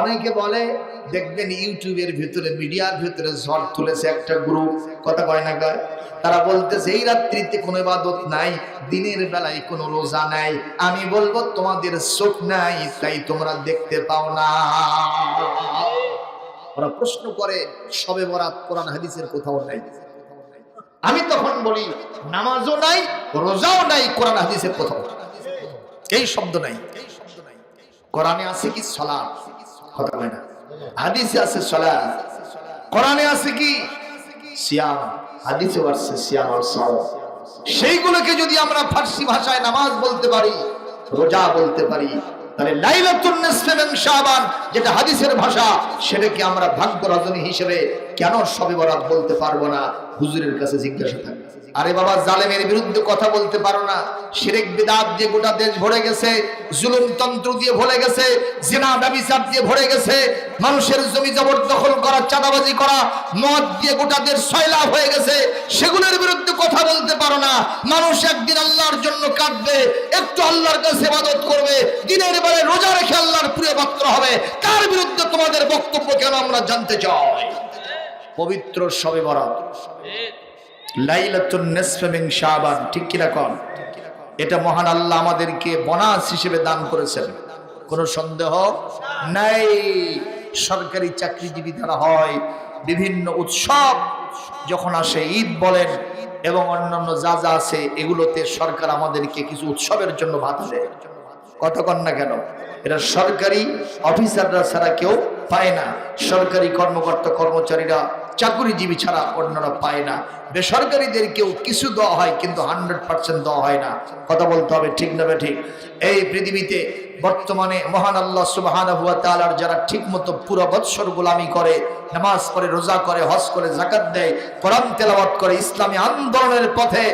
অনেকে বলে, দেখবেন ইউটিউবের ভিতরে, মিডিয়ার ভিতরে ঝড় তুলেছে একটা গ্রুপ কথা কয় না কয় তারা বলতেছে, এই রাত্রিতে কোনো ইবাদত নাই, দিনের বেলায় কোনো রোজা নাই, আমি বলব তোমাদের চোখ নাই, তাই তোমরা দেখতে পাও না। ওরা প্রশ্ন করে, সবে বরাত কোরআন হাদিসের কোথাও নাই? আমি তখন বলি, নামাজও নাই, রোজাও নাই, কোরআন হাদিসের কোথাও? এই শব্দ নাই। কোরআনে আছে কি? সলাৎ। কথা না। হাদিসে আছে সলাৎ কোরআনে আছে কি? সিয়াম। হাদিসে আছে সিয়াম আর সাওম সেইগুলোকে যদি আমরা ফার্সি ভাষায় নামাজ বলতে পারি, রোজা বলতে পারি, তাহলে লাইলাতুন নিসফে মিন শাবান, যেটা হাদিসের ভাষা, সেটাকে আমরা ভাগ্য রজনী হিসেবে কেন সবে বরাত বলতে পারব না? হুজুরের কাছে জিজ্ঞাসা থাকবে। আরে বাবা, জালেমের বিরুদ্ধে কথা বলতে পারো না। শিরেক বিদাত দিয়ে গোটা দেশ ভরে গেছে, জুলুম তন্ত্র দিয়ে ভরে গেছে, জেনা ব্যবিচার দিয়ে ভরে গেছে, মানুষের জমি জবরদখল করা, চাঁদাবাজি করা, মদ দিয়ে গোটা দেশ সয়লাভ হয়ে গেছে, সেগুলোর বিরুদ্ধে কথা বলতে পারো না। মানুষ একদিন আল্লাহর জন্য কাঁদবে, একটু আল্লাহর কাছে ইবাদত করবে, দিনের বেলায় রোজা রেখে আল্লাহর প্রিয় পাত্র হবে। তার বিরুদ্ধে তোমাদের বক্তব্য কেন আমরা জানতে চাই? পবিত্র সবে বরাত। লাইলাতুন ঠিক কি রকম এটা মহান আল্লাহ আমাদেরকে বোনাস হিসেবে দান করেছেন। কোনো সন্দেহ নাই। সরকারি চাকরিজীবী যারা হয়, বিভিন্ন উৎসব যখন আসে, ঈদ বলেন, এবং অন্যান্য যা যা আছে, এগুলোতে সরকার আমাদেরকে কিছু উৎসবের জন্য ভাতা দেয়। কতক্ষণ না কেন? এটা সরকারি অফিসাররা ছাড়া কেউ পায় না। সরকারি কর্মকর্তা কর্মচারীরা চাকরিজীবী ছাড়া অন্যরা পায় না। বেসরকারিদের কেউ কিছু দেওয়া হয় কিন্তু হান্ড্রেড পার্সেন্ট দেওয়া হয় না। কথা বলতে হবে ঠিক না ঠিক? এই পৃথিবীতে বর্তমানে মহান আল্লাহ সুবাহান হুয়া তালার যারা ঠিক মতো পুরো বৎসর গোলামি করে, নামাজ করে রোজা করে, হজ করে জাকাত দেয়, কোরআন তেলাওয়াত করে, ইসলামী আন্দোলনের পথে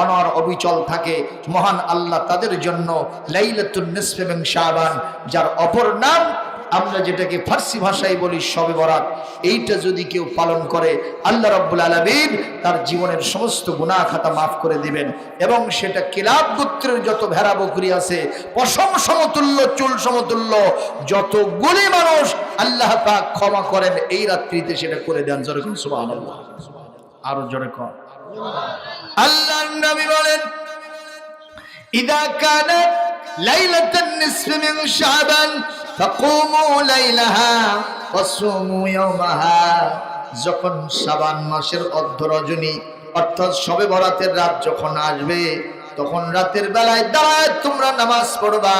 অনর অবিচল থাকে। মহান আল্লাহ তাদের জন্য লাইলাতুন নিসফে মিন শাবান, যার অপর নাম আমরা যেটাকে ফার্সি ভাষায় বলি শবে বরাত, এইটা যদি কেউ পালন করে, আল্লাহ রাব্বুল আলামিন তার জীবনের সমস্ত গুনাহ খাতা মাফ করে দিবেন। এবং সেটা কিলাব গোত্রের যত ভেড়া বকরি আছে, পশম সমতুল্য, চুল সমতুল্য যতগুলি মানুষ, আল্লাহ পাক ক্ষমা করেন, এই রাত্রিতে সেটা করে দেন। কোন, সুবহানাল্লাহ। আরও জোরে কর আল্লাহর নবী বলেন, ইদা কানাত লাইলাতুন নিসফি মিন শাবান যখন শাবান মাসের অর্ধ রজনী অর্থাৎ শবে বরাতের রাত যখন আসবে, তখন রাতের বেলায় দাঁড়ায় তোমরা নামাজ পড়বা,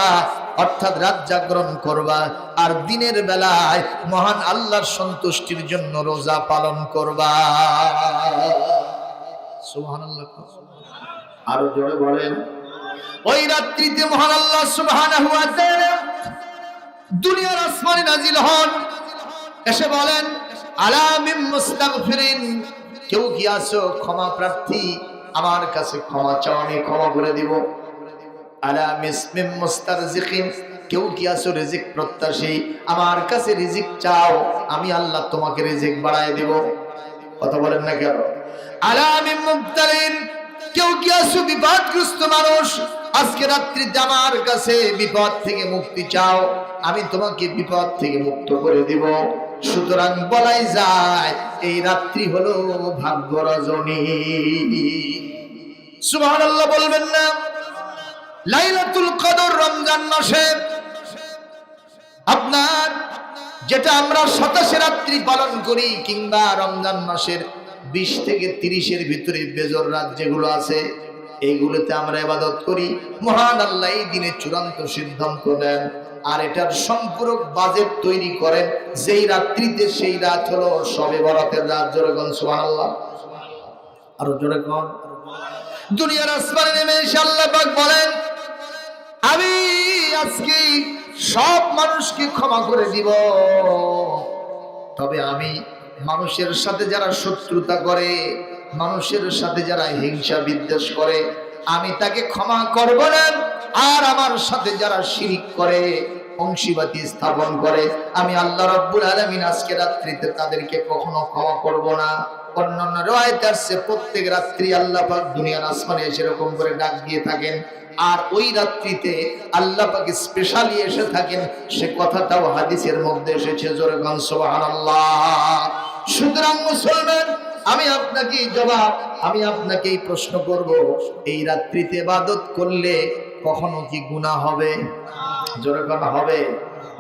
অর্থাৎ রাত জাগরণ করবা, আর দিনের বেলায় মহান আল্লাহর সন্তুষ্টির জন্য রোজা পালন করবা। আরও জোরে বলেন, ওই রাত্রিতে মহান আল্লাহ তাআলা দুনিয়ার আসমানে নাজিল হন। এসে বলেন আলামিম মুস্তাগফিরিন? কেউ কি আছো? ক্ষমা প্রার্থী, আমার কাছে ক্ষমা চাও, আমি ক্ষমা করে দিব। আলামিসমিম মুস্তারজিকিন কেউ কি আছো? রিজিক প্রত্যাশী, আমার কাছে রিজিক চাও, আমি আল্লাহ তোমাকে রিজিক বাড়ায় দেব। কথা বলেন না কেন? আলামিম মুবতালিন? কেউ কি আছো? বিপদগ্রস্ত মানুষ আজকে রাত্রিতে আমার কাছে বিপদ থেকে মুক্তি চাও, আমি তোমাকে বিপদ থেকে মুক্ত করে দিব। সুতরাং বলাই যায়, এই রাত্রি হলো ভাগ্য রজনী সুবহানাল্লাহ বলবেন না, লাইলাতুল কদর রমজান মাসে আপনার যেটা আমরা সাতাশে রাত্রি পালন করি, কিংবা রমজান মাসের বিশ থেকে তিরিশের ভিতরে বেজর রাত যেগুলো আছে এইগুলোতে আমরা এবাদত করি। মহান আল্লাহ এই দিনে চূড়ান্ত সিদ্ধান্ত নেন। আর এটার সম্পূরক বাজেট তৈরি করেন। যেই রাত্রিতে সেই রাত হলো সবে বরাতের রাত। জোরে গন সুবহানাল্লাহ। আরও জোরে দুনিয়ার আসমানে নেমে আল্লাহ পাক বলেন, আমি আজকে সব মানুষকে ক্ষমা করে দিব। তবে আমি মানুষের সাথে যারা শত্রুতা করে মানুষের সাথে যারা হিংসা বিদ্বেষ করে, আমি তাকে ক্ষমা করব না। আর আমার সাথে যারা শিরিক করে, অংশীবাদী স্থাপন করে, আমি আল্লাহ রাব্বুল আলামিন আজকে রাত্রিতে তাদেরকে কখনো ক্ষমা করব না। অন্যান্য রয়েতে আসছে, প্রত্যেক রাত্রি আল্লাহ পাক দুনিয়ার আসমানে সেরকম করে ডাক দিয়ে থাকেন। আর ওই রাত্রিতে আল্লাহ পাকে স্পেশালি এসে থাকেন, সে কথাটাও হাদিসের মধ্যে এসেছে, জোরে গান সুবহানাল্লাহ। সুতরাং মুসলমান আমি আপনাকে জবাব, আমি আপনাকে প্রশ্ন করব, এই রাত্রিতে ইবাদত করলে কখনো কি গুনাহ হবে? জোরে কথা হবে।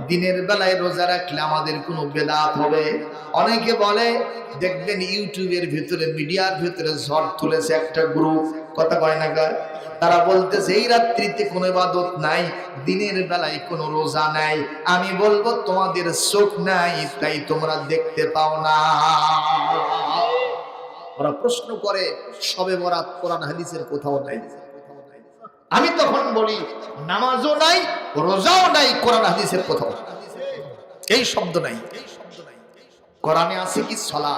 দিনের বেলায় রোজা রাখলে আমাদের কোনো বেদাত হবে? অনেকে বলে, দেখবেন ইউটিউবের ভিতরে, মিডিয়ার ভিতরে ঝড় তুলেছে একটা গ্রুপ কথা কয় না গা তারা বলতেছে, এই রাত্রিতে কোনো ইবাদত নাই, দিনের বেলায় কোনো রোজা নাই। আমি বলব, তোমাদের চোখ নাই, তাই তোমরা দেখতে পাও না। ওরা প্রশ্ন করে, সবে বরাত কোরআন হাদিসের কোথাও নাই। আমি তখন বলি, নামাজও নাই, রোজাও নাই, কোরআন হাদিসের কোথাও। এই শব্দ নাই। কোরআনে আছে কি সলা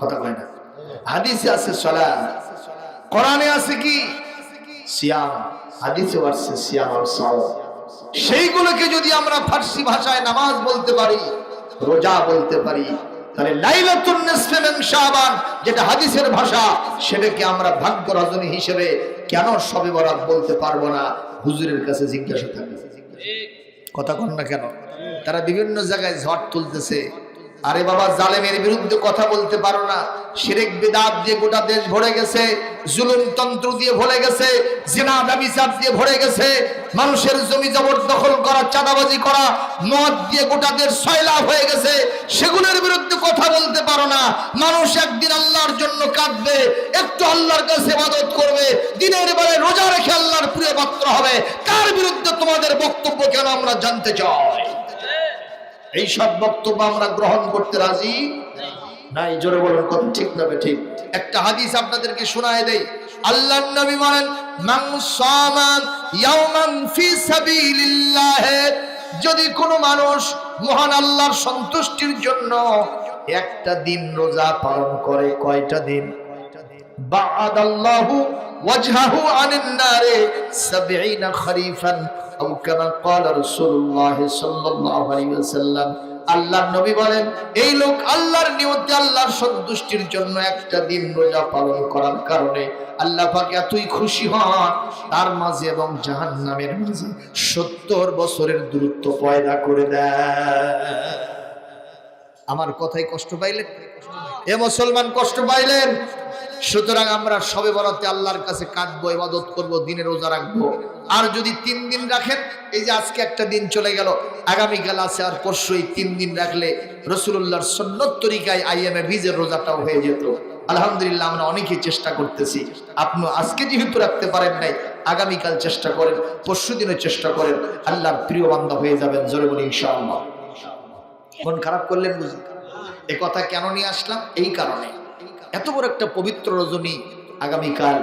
কথা কয় না। হাদিসে আছে সলা কোরআনে আছে কি? সিয়াম। হাদিসে আছে সিয়াম আর সাও সেইগুলোকে যদি আমরা ফার্সি ভাষায় নামাজ বলতে পারি, রোজা বলতে পারি তাহলে লাইলাতুন নিসফে মিন শাবান যেটা হাদিসের ভাষা সেটাকে আমরা ভাগ্য রজনী হিসেবে কেন সবে বরাত বলতে পারব না? হুজুরের কাছে জিজ্ঞাসা থাকে কথা কন না কেন? তারা বিভিন্ন জায়গায় ঝড় তুলতেছে। আরে বাবা, জালেমের বিরুদ্ধে কথা বলতে পারো না। শিরেক, বিদাত দিয়ে গোটা দেশ ভরে গেছে, জুলুম তন্ত্র দিয়ে ভরে গেছে, জেনা, ব্যবিচার দিয়ে ভরে গেছে, মানুষের জমি জবরদখল করা, চাঁদাবাজি করা, মদ দিয়ে গোটা দেশ সয়লাভ হয়ে গেছে, সেগুলোর বিরুদ্ধে কথা বলতে পারো না। মানুষ একদিন আল্লাহর জন্য কাঁদবে, একটু আল্লাহর কাছে ইবাদত করবে, দিনের বেলায় রোজা রেখে আল্লাহর প্রিয় পাত্র হবে। তার বিরুদ্ধে তোমাদের বক্তব্য কেন আমরা জানতে চাই? এই সব বক্তব্য আমরা গ্রহণ করতে রাজি? নাই, জোরে বলুন কত ঠিক না বে ঠিক? একটা হাদিস আপনাদেরকে শোনায় দেই। আল্লাহর নবী বলেন, মান সামা ইয়াওমান ফি সাবিলিল্লাহ। যদি কোনো মানুষ মহান আল্লাহর সন্তুষ্টির জন্য একটা দিন রোজা পালন করে, কয়টা দিন? বাআদ নবী বলেন, এই লোক আল্লাহর নিয়তে আল্লাহর সন্তুষ্টির জন্য একটা দিন রোজা পালন করার কারণে আল্লাহ এতই খুশি হন। তার মাঝে এবং জাহান্নামের মাঝে সত্তর বছরের দূরত্ব পয়দা করে দেয়। আমার কথায় কষ্ট পাইলেন? এ মুসলমান কষ্ট পাইলেন? সুতরাং আমরা সবে বরাতে আল্লাহর কাছে কাঁদবো, ইবাদত করব, দিনে রোজা রাখব। আর যদি তিন দিন রাখেন, এই যে আজকে একটা দিন চলে গেল, আগামীকাল আছে আর পরশু এই তিন দিন রাখলে রসুল্লাহর সন্ন্যত তরিকায় আইএমএ ভিজের রোজাটাও হয়ে যেত। আলহামদুলিল্লাহ, আমরা অনেকেই চেষ্টা করতেছি। আপনি আজকে যেহেতু রাখতে পারেন নাই, আগামীকাল চেষ্টা করেন, পরশু দিনে চেষ্টা করেন, আল্লাহর প্রিয় বান্ধব হয়ে যাবেন, জোরে বলি ইনশাআল্লাহ। মন খারাপ করলেন বুঝি? এ কথা কেন নিয়ে আসলাম? এই কারণে। এত বড় একটা পবিত্র রজনী আগামীকাল